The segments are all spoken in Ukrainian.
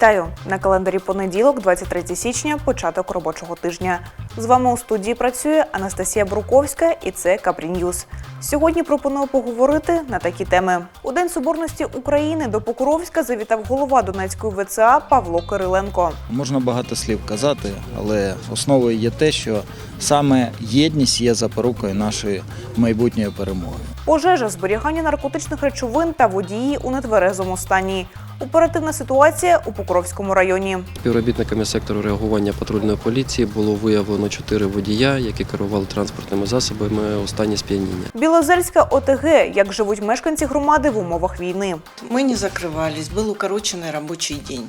Вітаю на календарі понеділок, 23 січня, початок робочого тижня. З вами у студії працює Анастасія Бруковська і це Капрі Ньюз. Сьогодні пропоную поговорити на такі теми. У День Соборності України до Покровська завітав голова Донецької ВЦА Павло Кириленко. Можна багато слів казати, але основою є те, що саме єдність є запорукою нашої майбутньої перемоги. Пожежа, зберігання наркотичних речовин та водії у нетверезому стані. Оперативна ситуація у Покровському районі. Співробітниками сектору реагування патрульної поліції було виявлено чотири водія, які керували транспортними засобами у стані сп'яніння. Білозерська ОТГ, як живуть мешканці громади в умовах війни. Мы не закрывались, был укороченный рабочий день.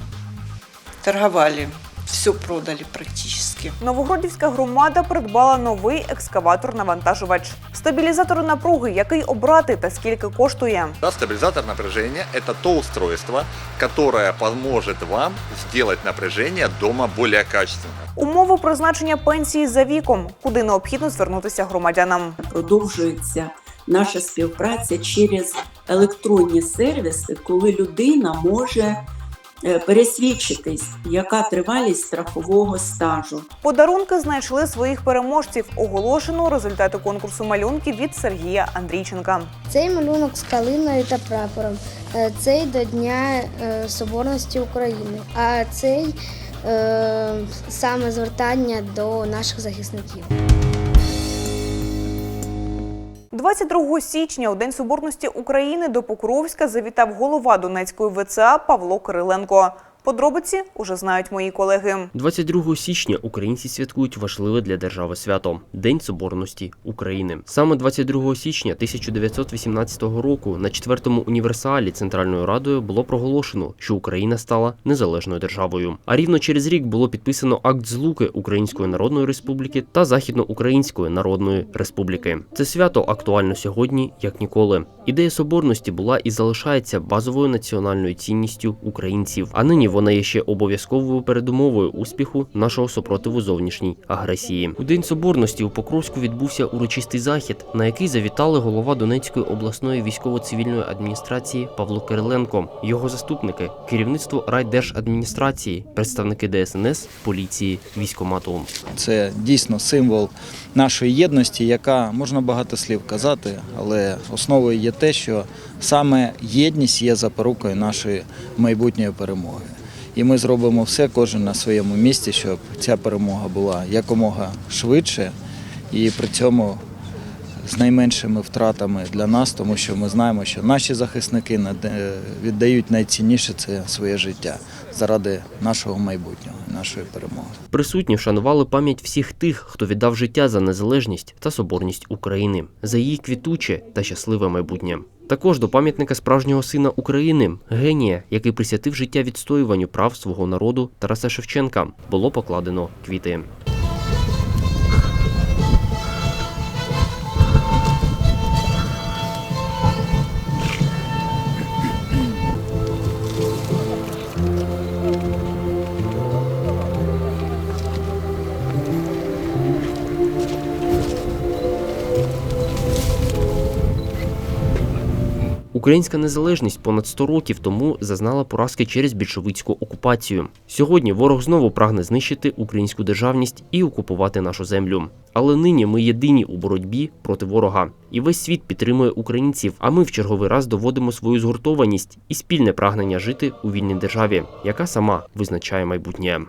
Торговали, все продали практически. Новогродівська громада придбала новий екскаватор-навантажувач. Стабілізатор напруги, який обрати та скільки коштує. Да, стабилизатор напряжения – это то устройство, которое поможет вам сделать напряжение дома более качественным. Умови призначення пенсії за віком, куди необхідно звернутися громадянам. продовжується наша співпраця через електронні сервіси, коли людина може пересвідчитись, яка тривалість страхового стажу. Подарунки знайшли своїх переможців. Оголошено результати конкурсу малюнків від Сергія Андрійченка. Цей малюнок з калиною та прапором, е, цей до Дня е, Соборності України, а цей е, саме звертання до наших захисників. 22 січня, у День Соборності України, до Покровська завітав голова Донецької ВЦА Павло Кириленко. Подробиці уже знають мої колеги. 22 січня українці святкують важливе для держави свято День Соборності України. Саме 22 січня 1918 року на четвертому універсалі Центральною Радою було проголошено, що Україна стала незалежною державою. А рівно через рік було підписано акт злуки Української Народної Республіки та Західноукраїнської Народної Республіки. Це свято актуально сьогодні як ніколи. Ідея соборності була і залишається базовою національною цінністю українців. А нині вона є ще обов'язковою передумовою успіху нашого супротиву зовнішній агресії. У день соборності у Покровську відбувся урочистий захід, на який завітали голова Донецької обласної військово-цивільної адміністрації Павло Кириленко, його заступники, керівництво райдержадміністрації, представники ДСНС, поліції, військомату. Це дійсно символ нашої єдності, яка можна багато слів казати, але основою є те, що саме єдність є запорукою нашої майбутньої перемоги. І ми зробимо все, кожен на своєму місці, щоб ця перемога була якомога швидше і при цьому з найменшими втратами для нас, тому що ми знаємо, що наші захисники наде- віддають найцінніше це своє життя заради нашого майбутнього, нашої перемоги. Присутні вшанували пам'ять всіх тих, хто віддав життя за незалежність та соборність України, за її квітуче та щасливе майбутнє. Також до пам'ятника справжнього сина України, генія, який присвятив життя відстоюванню прав свого народу Тараса Шевченка, було покладено квіти. Українська незалежність понад 100 років тому зазнала поразки через більшовицьку окупацію. Сьогодні ворог знову прагне знищити українську державність і окупувати нашу землю. Але нині ми єдині у боротьбі проти ворога, і весь світ підтримує українців. А ми в черговий раз доводимо свою згуртованість і спільне прагнення жити у вільній державі, яка сама визначає майбутнє.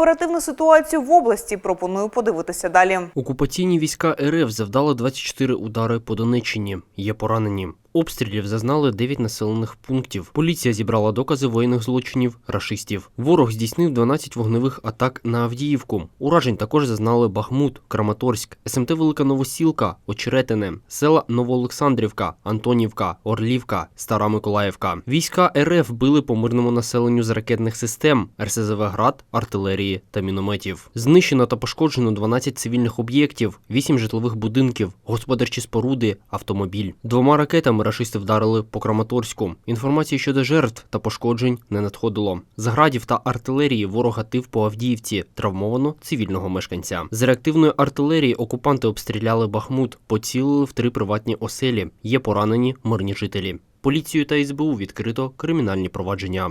Оперативну ситуацію в області пропоную подивитися далі. Окупаційні війська РФ завдали 24 удари по Донеччині. Є поранені. Обстрілів зазнали 9 населених пунктів. Поліція зібрала докази воєнних злочинів рашистів. Ворог здійснив 12 вогневих атак на Авдіївку. Уражень також зазнали Бахмут, Краматорськ, СМТ Велика Новосілка, Очеретине, села Новоолександрівка, Антонівка, Орлівка, Стара Миколаївка. Війська РФ били по мирному населенню з ракетних систем, РСЗВ град, артилерії та мінометів. Знищено та пошкоджено 12 цивільних об'єктів, 8 житлових будинків, господарчі споруди, автомобіль. Двома ракетами рашисти вдарили по Краматорську. Інформації щодо жертв та пошкоджень не надходило. З градів та артилерії ворога тив по Авдіївці, травмовано цивільного мешканця. З реактивної артилерії окупанти обстріляли Бахмут, поцілили в три приватні оселі. Є поранені мирні жителі. Поліцію та СБУ відкрито кримінальні провадження.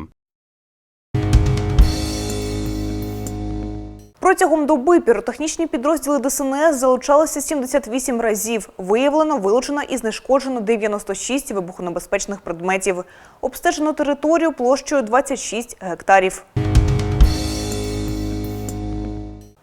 Протягом доби піротехнічні підрозділи ДСНС залучалися 78 разів. Виявлено, вилучено і знешкоджено 96 вибухонебезпечних предметів. Обстежено територію площею 26 гектарів.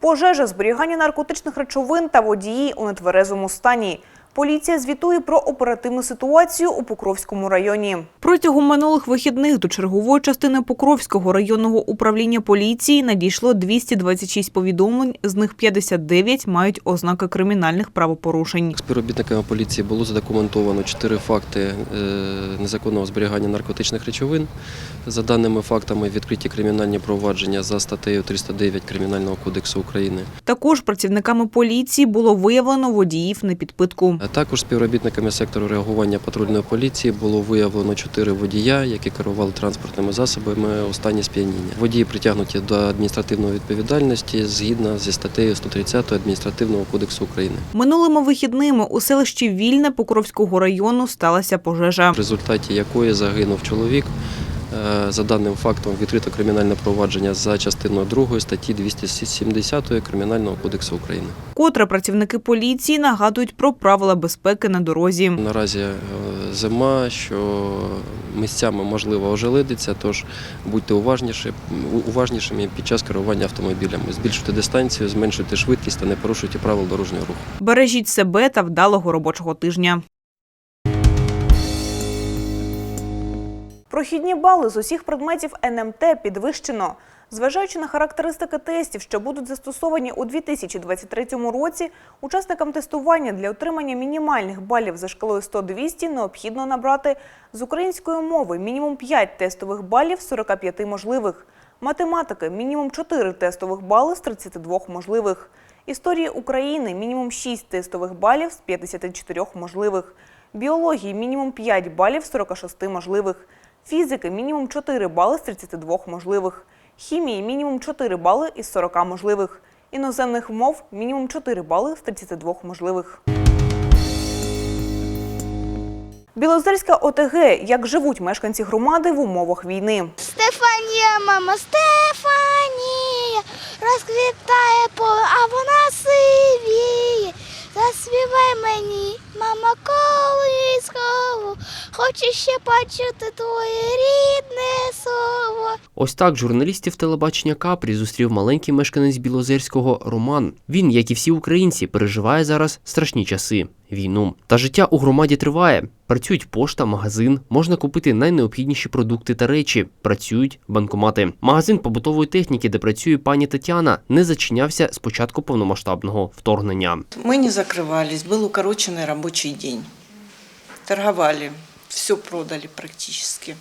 Пожежа, зберігання наркотичних речовин та водії у нетверезому стані. Поліція звітує про оперативну ситуацію у Покровському районі. Протягом минулих вихідних до чергової частини Покровського районного управління поліції надійшло 226 повідомлень, з них 59 мають ознаки кримінальних правопорушень. Співробітниками поліції було задокументовано чотири факти е, незаконного зберігання наркотичних речовин. За даними фактами, відкриті кримінальні провадження за статтею 309 Кримінального кодексу України. Також працівниками поліції було виявлено водіїв на підпитку. Також співробітниками сектору реагування патрульної поліції було виявлено чотири водія, які керували транспортними засобами у стані сп'яніння. Водії притягнуті до адміністративної відповідальності згідно зі статтею 130 адміністративного кодексу України. Минулими вихідними у селищі Вільне Покровського району сталася пожежа. в результаті якої загинув чоловік. Е, За даним фактом відкрито кримінальне провадження за частиною 2 статті 270 Кримінального кодексу України. Котре працівники поліції нагадують про правила безпеки на дорозі. Наразі е, зима, що місцями можливо ожеледиться, тож будьте уважніші, уважнішими під час керування автомобілями. Збільшуйте дистанцію, зменшуйте швидкість та не порушуйте правил дорожнього руху. Бережіть себе та вдалого робочого тижня. Прохідні бали з усіх предметів НМТ підвищено. Зважаючи на характеристики тестів, що будуть застосовані у 2023 році, учасникам тестування для отримання мінімальних балів за шкалою 100-200 необхідно набрати з української мови мінімум 5 тестових балів з 45 можливих, математики мінімум 4 тестових бали з 32 можливих, історії України мінімум 6 тестових балів з 54 можливих, біології мінімум 5 балів з 46 можливих, фізики мінімум 4 бали з 32 можливих, хімії мінімум 4 бали із 40 можливих, іноземних мов мінімум 4 бали з 32 можливих. Білозерська ОТГ. Як живуть мешканці громади в умовах війни. Стефанія, мама, Стефанія, розквітає поле, а вона сивіє. Заспівай мені, мама, колискову, хочу ще почути твоє рідне слово. Ось так журналістів телебачення Капрі зустрів маленький мешканець Білозерського Роман. Він, як і всі українці, переживає зараз страшні часи війну. Та життя у громаді триває. Працюють пошта, магазин, можна купити найнеобхідніші продукти та речі. Працюють банкомати. Магазин побутової техніки, де працює пані Тетяна, не зачинявся з початку повномасштабного вторгнення. Мы не закрывались, был укороченный рабочий день. Торговали, все продали практически.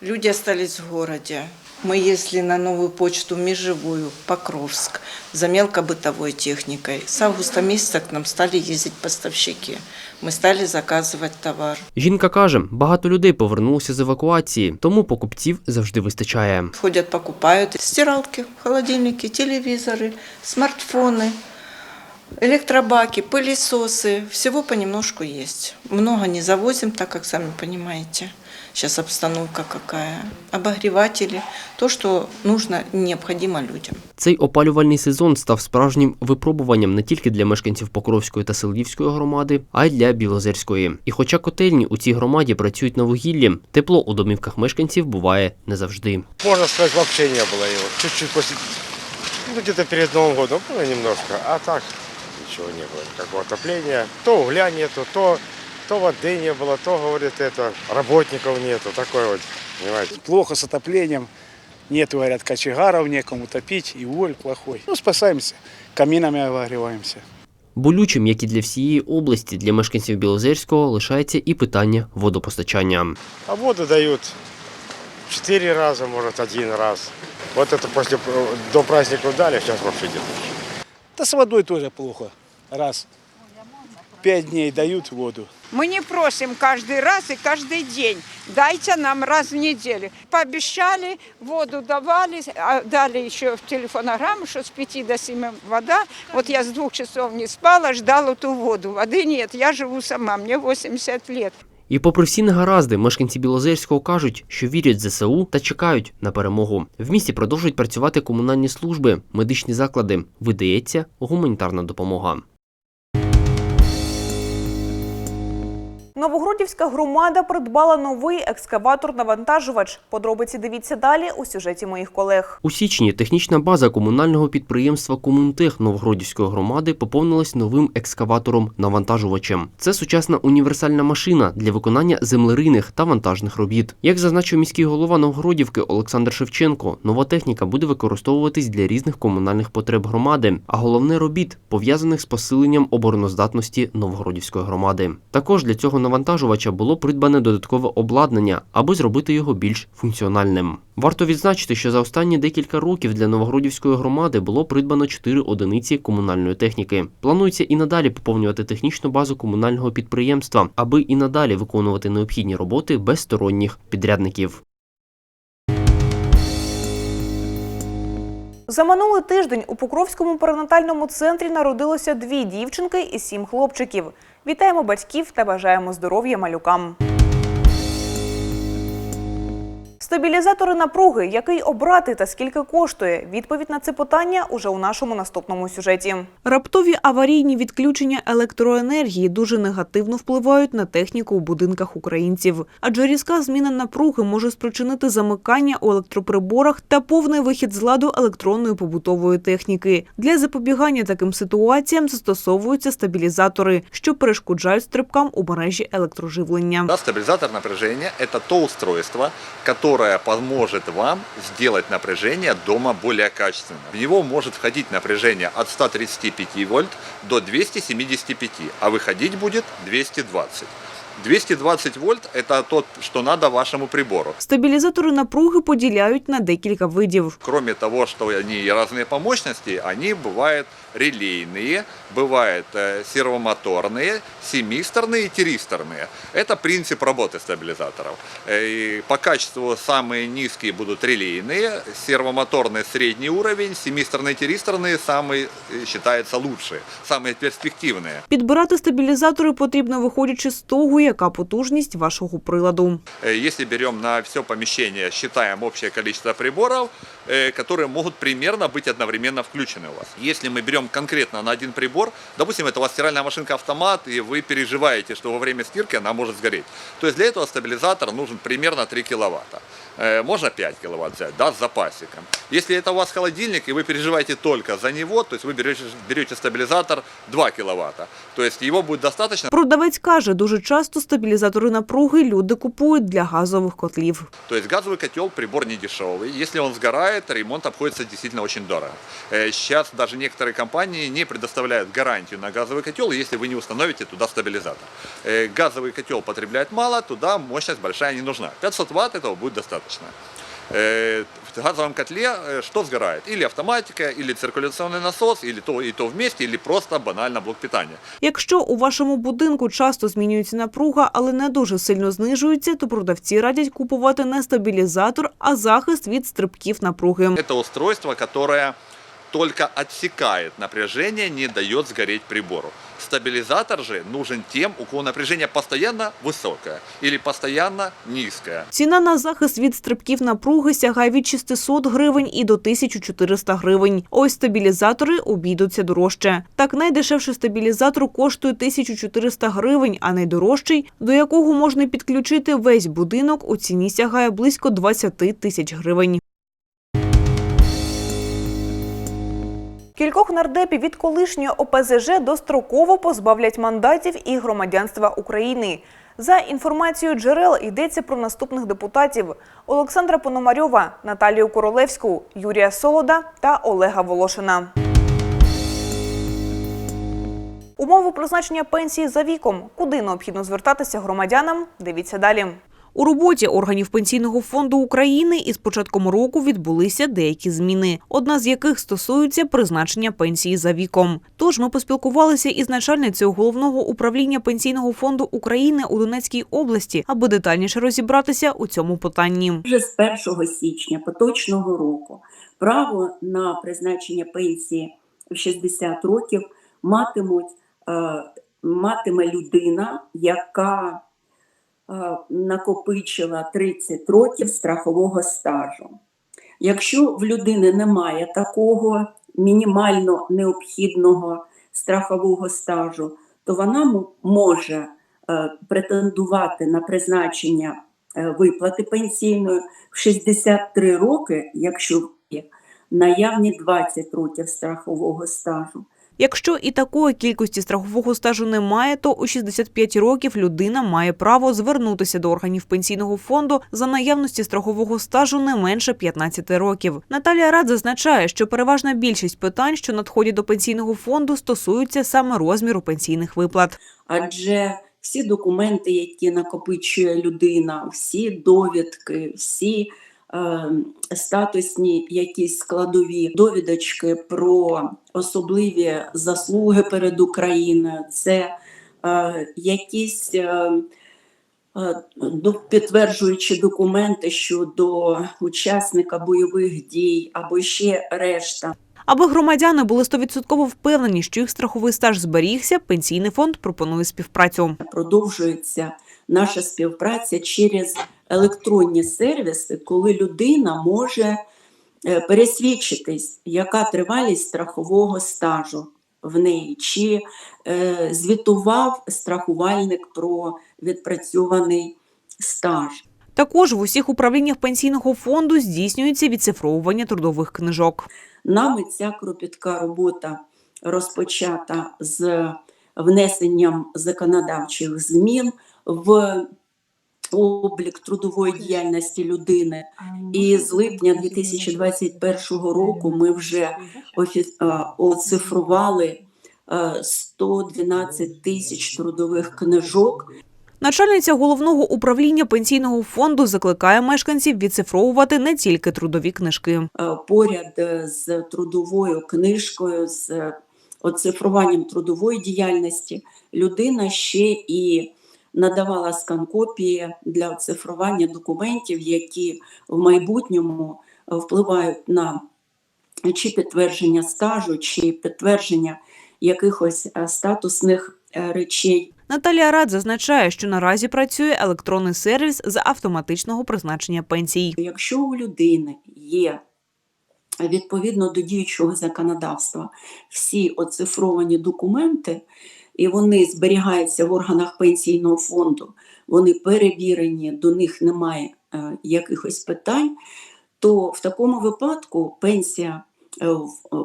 Люди остались в городе. Мы ездили на новую почту Межевую, Покровск, за мелкобытовой техникой. С августа месяца к нам стали ездить поставщики. Мы стали заказывать товар. Жінка каже, багато людей повернулося з евакуації, тому покупців завжди вистачає. Ходят, покупают стиралки, холодильники, телевизоры, смартфоны, электробаки, пылесосы. Всего понемножку есть. Много не завозим, так как сами понимаете. Сейчас обстановка какая. Обогреватели. То, что нужно, необходимо людям. Цей опалювальний сезон став справжнім випробуванням не тільки для мешканців Покровської та Селдівської громади, а й для Білозерської. І хоча котельні у цій громаді працюють на вугіллі, тепло у домівках мешканців буває не завжди. Можно сказать, вообще не было его. Чуть-чуть после, ну, где-то перед Новым годом было немножко, а так ничего не было, никакого отопления. То угля нету, то, то воды не было, то, говорит, это, работников нету, такой вот, понимаете. Плохо с отоплением. Нет, говорят, кочегаров, некому топить, и уголь плохой. Ну, спасаемся. Каминами обогреваемся. Болючим, як і для всієї області, для мешканців Білозерського лишається і питання водопостачання. А воду дают четыре раза, может, один раз. Вот это после, до праздников дали, сейчас вообще где Да с водой тоже плохо. Раз. Пять дней дают воду. Мы не просим каждый раз и каждый день. Дайте нам раз в неделю. Пообещали, воду давали, а дали еще в телефонограмму, что с 5 до 7 вода. Вот я с двух часов не спала, ждала эту воду. Воды нет, я живу сама, мне 80 лет. І попри всі негаразди, мешканці Білозерського кажуть, що вірять ЗСУ та чекають на перемогу. В місті продовжують працювати комунальні служби, медичні заклади. Видається гуманітарна допомога. Новогродівська громада придбала новий екскаватор-навантажувач. Подробиці дивіться далі у сюжеті моїх колег. У січні технічна база комунального підприємства Комунтех Новгородівської громади поповнилась новим екскаватором-навантажувачем. Це сучасна універсальна машина для виконання землерийних та вантажних робіт. Як зазначив міський голова Новгородівки Олександр Шевченко, нова техніка буде використовуватись для різних комунальних потреб громади, а головне робіт пов'язаних з посиленням обороноздатності Новгородівської громади. Також для цього навантажувача було придбане додаткове обладнання, аби зробити його більш функціональним. Варто відзначити, що за останні декілька років для Новогродівської громади було придбано 4 одиниці комунальної техніки. Планується і надалі поповнювати технічну базу комунального підприємства, аби і надалі виконувати необхідні роботи без сторонніх підрядників. За минулий тиждень у Покровському перинатальному центрі народилося дві дівчинки і сім хлопчиків. Вітаємо батьків та бажаємо здоров'я малюкам. Стабілізатори напруги, який обрати та скільки коштує? Відповідь на це питання уже у нашому наступному сюжеті. Раптові аварійні відключення електроенергії дуже негативно впливають на техніку у будинках українців, адже різка зміна напруги може спричинити замикання у електроприборах та повний вихід з ладу електронної побутової техніки. Для запобігання таким ситуаціям застосовуються стабілізатори, що перешкоджають стрибкам у мережі електроживлення. Да, стабилизатор напряжения – это то устройство, которое поможет вам сделать напряжение дома более качественным. В него может входить напряжение от 135 вольт до 275, а выходить будет 220. 220 вольт – это тот, что надо вашему прибору. Стабілізатори напруги поділяють на декілька видів. Кроме того, что они разные по мощности, они бывают релейные, бывают э, сервомоторные, семисторные и тиристорные. Это принцип работы стабилизаторов. Э, И по качеству самые низкие будут релейные, сервомоторные средний уровень, семисторные, тиристорные самые э, считаются лучшие, самые перспективные. Підбирати стабілізатори потрібно виходячи з того, яка потужність вашого приладу. Э, Якщо беремо на все помещение, считаем общее количество приборов, э, которые могут примерно быть одновременно включены у вас. Если мы берем конкретно на один прибор, допустим, это у вас стиральная машинка-автомат, и вы переживаете, что во время стирки она может сгореть. То есть для этого стабилизатор нужен примерно 3 киловатта. Э, Можно 5 киловатт взять, да, с запасиком. Если это у вас холодильник, и вы переживаете только за него, то есть вы берете, берете стабилизатор 2 киловатта, то есть его будет достаточно. Продавець каже, дуже часто стабілізатори напруги люди купують для газових котлів. То есть газовый котел прибор не дешевый. Если он сгорает, ремонт обходится действительно очень дорого. Э, Сейчас даже некоторые компании не предоставляют гарантию на газовый котел, если вы не установите туда стабилизатор. Э, Газовый котел потребляет мало, туда мощность большая не нужна. 500 ватт этого будет достаточно. Э, В газовом котле э, что сгорает? Или автоматика, или циркуляционный насос, или то и то вместе, или просто банально блок питания. Якщо у вашому будинку часто змінюється напруга, але не дуже сильно знижується, то продавці радять купувати не стабілізатор, а захист від стрибків напруги. Это устройство, которое только отсекает напряжение, не дает сгореть прибору. Стабилизатор же нужен тем, у кого напряжение постоянно высокое или постоянно низкое. Ціна на захист від стрибків напруги сягає від 600 гривень і до 1400 гривень. Ось стабілізатори обійдуться дорожче. Так найдешевший стабілізатор коштує 1400 гривень, а найдорожчий, до якого можна підключити весь будинок, у ціні сягає близько 20 тисяч гривень. Кількох нардепів від колишньої ОПЗЖ достроково позбавлять мандатів і громадянства України. За інформацією джерел йдеться про наступних депутатів: Олександра Пономарьова, Наталію Королевську, Юрія Солода та Олега Волошина. Умови призначення пенсії за віком. Куди необхідно звертатися громадянам? Дивіться далі. У роботі органів пенсійного фонду України із початком року відбулися деякі зміни, одна з яких стосується призначення пенсії за віком. Тож ми поспілкувалися із начальницею головного управління пенсійного фонду України у Донецькій області, аби детальніше розібратися у цьому питанні. Вже з 1 січня поточного року право на призначення пенсії в 60 років матимуть, е, матиме людина, яка накопичила 30 років страхового стажу. Якщо в людини немає такого мінімально необхідного страхового стажу, то вона може е, претендувати на призначення е, виплати пенсійної в 63 роки, якщо наявні 20 років страхового стажу. Якщо і такої кількості страхового стажу немає, то у 65 років людина має право звернутися до органів пенсійного фонду за наявності страхового стажу не менше 15 років. Наталія Рад зазначає, що переважна більшість питань, що надходять до пенсійного фонду, стосуються саме розміру пенсійних виплат. адже всі документи, які накопичує людина, всі довідки, всі статусні якісь складові довідочки про особливі заслуги перед Україною, це е, якісь е, е, підтверджуючі документи щодо учасника бойових дій або ще решта. Аби громадяни були 100% впевнені, що їх страховий стаж зберігся, пенсійний фонд пропонує співпрацю. продовжується наша співпраця через електронні сервіси, коли людина може е, пересвідчитись, яка тривалість страхового стажу в неї, чи е, звітував страхувальник про відпрацьований стаж. Також в усіх управліннях пенсійного фонду здійснюється відцифровування трудових книжок. Нами ця кропітка робота розпочата з внесенням законодавчих змін в облік трудової діяльності людини. І з липня 2021 року ми вже оцифрували е, 112 тисяч трудових книжок. Начальниця головного управління пенсійного фонду закликає мешканців відцифровувати не тільки трудові книжки. Е, поряд е, з трудовою книжкою, з е, оцифруванням трудової діяльності, людина ще і надавала скан-копії для оцифрування документів, які в майбутньому е, впливають на чи підтвердження стажу, чи підтвердження якихось е, статусних е, речей. Наталія Рад зазначає, що наразі працює електронний сервіс з автоматичного призначення пенсій. Якщо у людини є відповідно до діючого законодавства всі оцифровані документи, і вони зберігаються в органах пенсійного фонду, вони перевірені, до них немає е, якихось питань, то в такому випадку пенсія е, в е,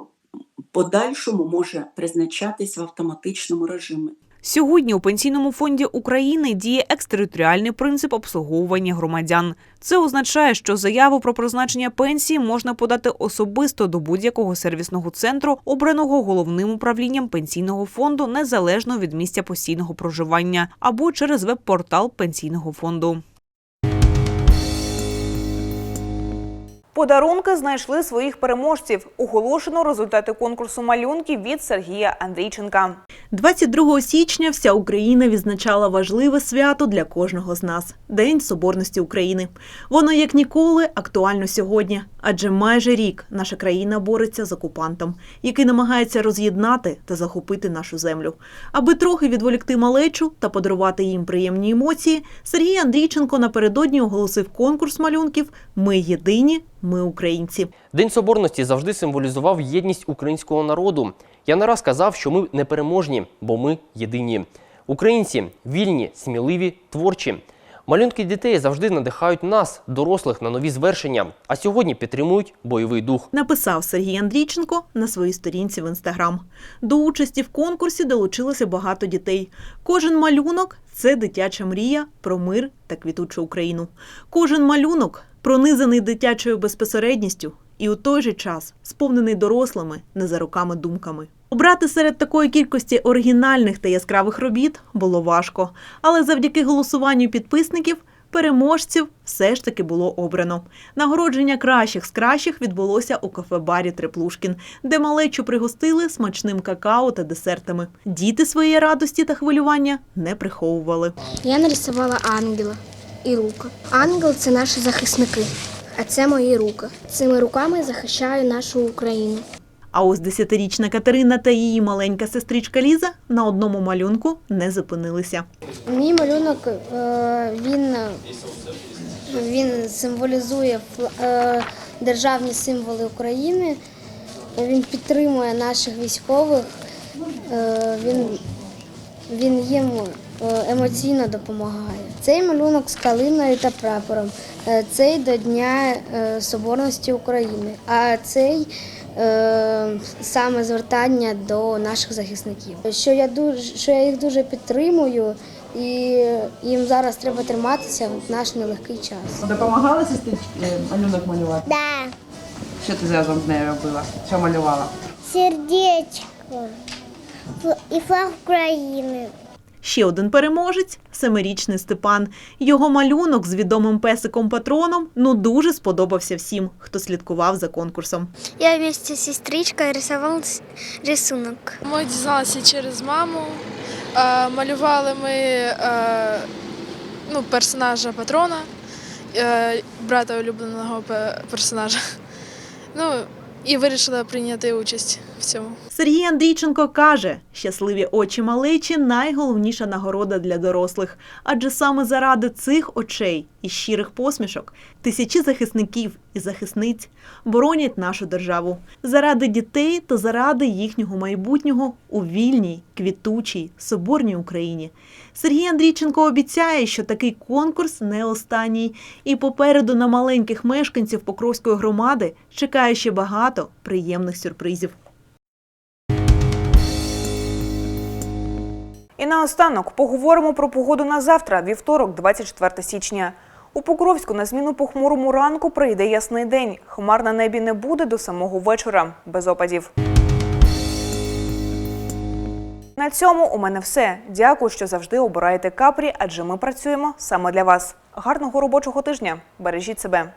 подальшому може призначатись в автоматичному режимі. Сьогодні у пенсійному фонді України діє екстериторіальний принцип обслуговування громадян. Це означає, що заяву про призначення пенсії можна подати особисто до будь-якого сервісного центру, обраного головним управлінням пенсійного фонду незалежно від місця постійного проживання, або через веб-портал пенсійного фонду. Подарунки знайшли своїх переможців. Оголошено результати конкурсу малюнків від Сергія Андрійченка. 22 січня вся Україна відзначала важливе свято для кожного з нас День Соборності України. Воно як ніколи актуально сьогодні, адже майже рік наша країна бореться з окупантом, який намагається роз'єднати та захопити нашу землю. Аби трохи відволікти малечу та подарувати їм приємні емоції, Сергій Андрійченко напередодні оголосив конкурс малюнків Ми єдині, ми українці. День Соборності завжди символізував єдність українського народу. Я не раз казав, що ми непереможні, бо ми єдині. Українці вільні, сміливі, творчі. Малюнки дітей завжди надихають нас, дорослих, на нові звершення, а сьогодні підтримують бойовий дух. Написав Сергій Андрійченко на своїй сторінці в інстаграм. До участі в конкурсі долучилося багато дітей. Кожен малюнок це дитяча мрія про мир та квітучу Україну. Кожен малюнок пронизаний дитячою безпосередністю і у той же час сповнений дорослими, не за руками думками. Обрати серед такої кількості оригінальних та яскравих робіт було важко, але завдяки голосуванню підписників переможців все ж таки було обрано. Нагородження кращих з кращих відбулося у кафе-барі Треплушкін, де малечу пригостили смачним какао та десертами. Діти своєї радості та хвилювання не приховували. Я нарисувала ангела і рука. Ангел це наші захисники, а це мої руки. Цими руками захищаю нашу Україну. А ось десятирічна Катерина та її маленька сестричка Ліза на одному малюнку не зупинилися. Мій малюнок е, він, він символізує е, державні символи України. Він підтримує наших військових. Е, Він, він їм емоційно допомагає. Цей малюнок з калиною та прапором. Е, Цей до Дня е, Соборності України. А цей е, саме звертання до наших захисників. Що я дуже що я їх дуже підтримую, і їм зараз треба триматися в наш нелегкий час. Допомагала сестричці малюнок малювати? Да, Що ти разом з нею робила? Що малювала? сердечко і флаг України. Ще один переможець семирічний Степан. Його малюнок з відомим песиком патроном ну дуже сподобався всім, хто слідкував за конкурсом. Я вместе с сестричкой рисовал рисунок. Ми дізналися через маму. Е, Малювали ми е, ну, персонажа патрона, е, брата улюбленого персонажа. Ну, і вирішила прийняти участь в. Сергій Андрійченко каже, щасливі очі малечі найголовніша нагорода для дорослих, адже саме заради цих очей і щирих посмішок тисячі захисників і захисниць боронять нашу державу заради дітей та заради їхнього майбутнього у вільній, квітучій, соборній Україні. Сергій Андрійченко обіцяє, що такий конкурс не останній, і попереду на маленьких мешканців Покровської громади чекає ще багато приємних сюрпризів. І наостанок поговоримо про погоду на завтра, вівторок, 24 січня. У Покровську на зміну похмурому ранку прийде ясний день. Хмар на небі не буде до самого вечора, без опадів. На цьому у мене все. Дякую, що завжди обираєте капрі, адже ми працюємо саме для вас. Гарного робочого тижня. Бережіть себе.